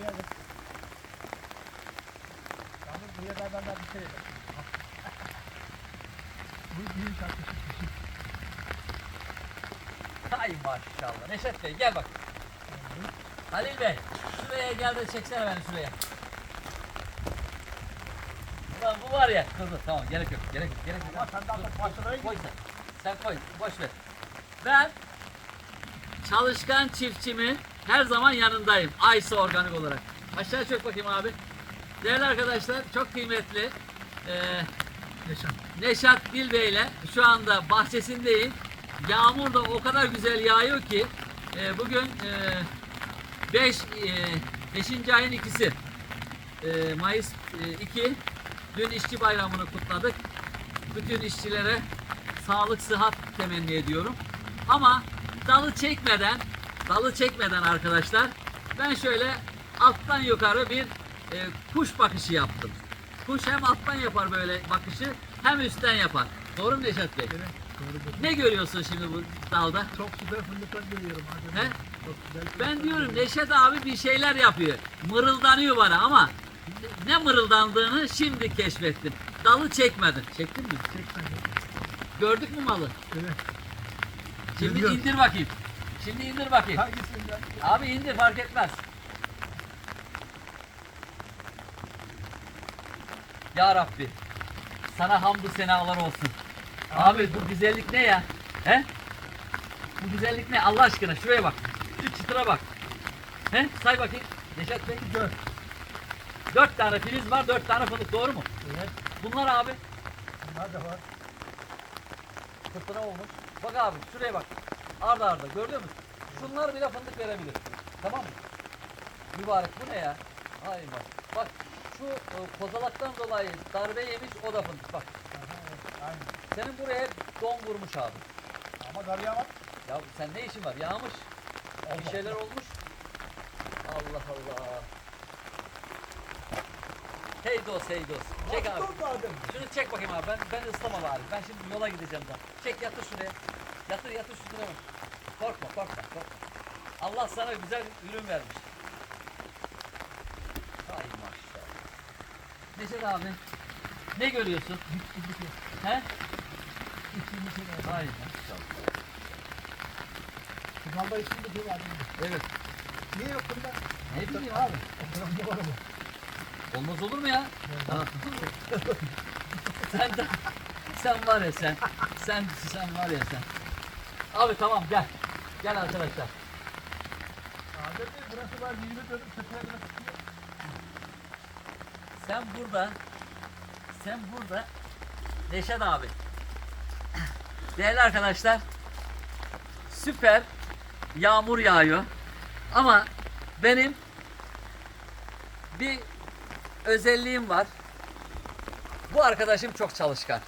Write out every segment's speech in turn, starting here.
geldik. Yalnız adamlar bir şey yedim. Bu büyük arkadaşım. Hay maşallah. Neşet Bey gel bak. Halil Bey şuraya gel de çeksene beni şuraya. Ulan bu var ya. Dur dur tamam gerek yok. Gerek yok. Gerek yok. Ama sen dur, git. Koy sen. Sen koy. Boş ver. Ben çalışkan çiftçimin her zaman yanındayım. Aysa organik olarak. Aşağı çök bakayım abi. Değerli arkadaşlar çok kıymetli. Eee Yaşam. Neşat Dilbey ile şu anda bahçesindeyim. Yağmur da o kadar güzel yağıyor ki e, bugün 5 5. ayın ikisi e, Mayıs 2 dün işçi bayramını kutladık. Bütün işçilere sağlık sıhhat temenni ediyorum. Ama dalı çekmeden dalı çekmeden arkadaşlar ben şöyle alttan yukarı bir e, kuş bakışı yaptım. Kuş hem alttan yapar böyle bakışı hem üstten yapar. Doğru mu Neşat Bey? Evet. Doğru. Ne görüyorsun şimdi bu dalda? Çok güzel fındıklar görüyorum. He? Çok güzel Ben diyorum. Neşet abi bir şeyler yapıyor. Mırıldanıyor bana ama ne mırıldandığını şimdi keşfettim. Dalı çekmedin. Çektin mi? Çek sen de. Gördük mü malı? Evet. Şimdi Görüyorum. indir bakayım. Şimdi indir bakayım. Hangisinden? Abi indir fark etmez. Ya Rabbi. Sana hamdü senalar olsun. Abi bu güzellik ne ya? He? Bu güzellik ne? Allah aşkına şuraya bak. Şu çıtıra bak. He? Say bakayım. Neşet Bey. Gör. Dört tane filiz var, dört tane fındık. Doğru mu? Evet. Bunlar abi Bunlar da var. fırtına olmuş. Bak abi şuraya bak. Arda arda görüyor musun? Şunlar bile fındık verebilir. Tamam mı? Mübarek bu ne ya? Ay bak. Bak şu e, kozalaktan dolayı darbe yemiş o da fındık bak. Aynen. Senin buraya don vurmuş abi. Ama kar yağmaz. Ya sen ne işin var? Yağmış. Bir şeyler olmuş. Allah Allah. Hey dost hey dost. Çek abi. Şunu çek bakayım abi. Ben ben ıslamam abi. Ben şimdi yola gideceğim daha. Çek yatır şuraya. Yatır yatır şuraya bak. Korkma korkma korkma. Allah sana güzel ürün vermiş. Ay maşallah. Neşet abi. Ne görüyorsun? He? Şey. Ay maşallah. Kızalda içinde bir var. Evet. Niye yok bunda? Ne bileyim abi. Oturamda var ama. Olmaz olur mu ya? Ha. sen de, sen var ya sen. Sen sen var ya sen. Abi tamam gel. Gel arkadaşlar. Adem Bey burası var 20 dönüm tutuyor. Sen burada sen burada Neşet abi. Değerli arkadaşlar süper yağmur yağıyor. Ama benim bir özelliğim var. Bu arkadaşım çok çalışkan.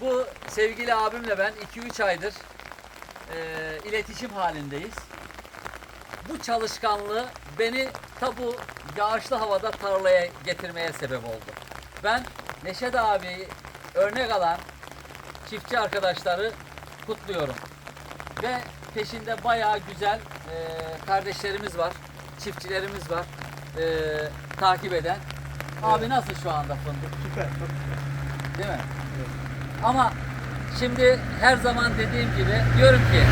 Bu sevgili abimle ben 2-3 aydır eee, iletişim halindeyiz. Bu çalışkanlığı beni ta bu yağışlı havada tarlaya getirmeye sebep oldu. Ben Neşet abi örnek alan çiftçi arkadaşları kutluyorum. Ve peşinde bayağı güzel eee, kardeşlerimiz var, çiftçilerimiz var eee, takip eden. Abi nasıl şu anda fındık? Süper. Değil mi? Ama şimdi her zaman dediğim gibi diyorum ki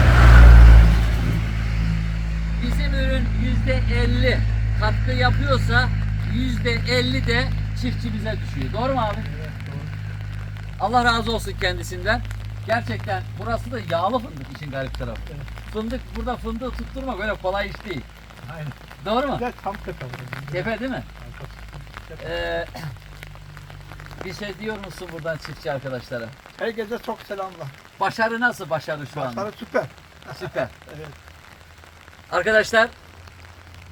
bizim ürün yüzde elli katkı yapıyorsa yüzde elli de çiftçimize düşüyor. Doğru mu abi? Evet doğru. Allah razı olsun kendisinden. Gerçekten burası da yağlı fındık işin garip tarafı. Evet. Fındık burada fındığı tutturmak öyle kolay iş değil. Aynen. Doğru mu? Güzel tam tepe. Tepe değil mi? Tepe. Ee, bir şey diyor musun buradan çiftçi arkadaşlara? Herkese çok selamlar. Başarı nasıl başarı şu anda? Başları süper. Süper. Evet. Arkadaşlar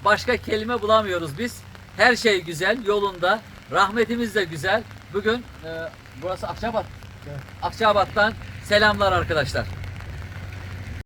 başka kelime bulamıyoruz biz. Her şey güzel, yolunda. Rahmetimiz de güzel. Bugün e, burası Akçabat. Evet. Akçabat'tan selamlar arkadaşlar.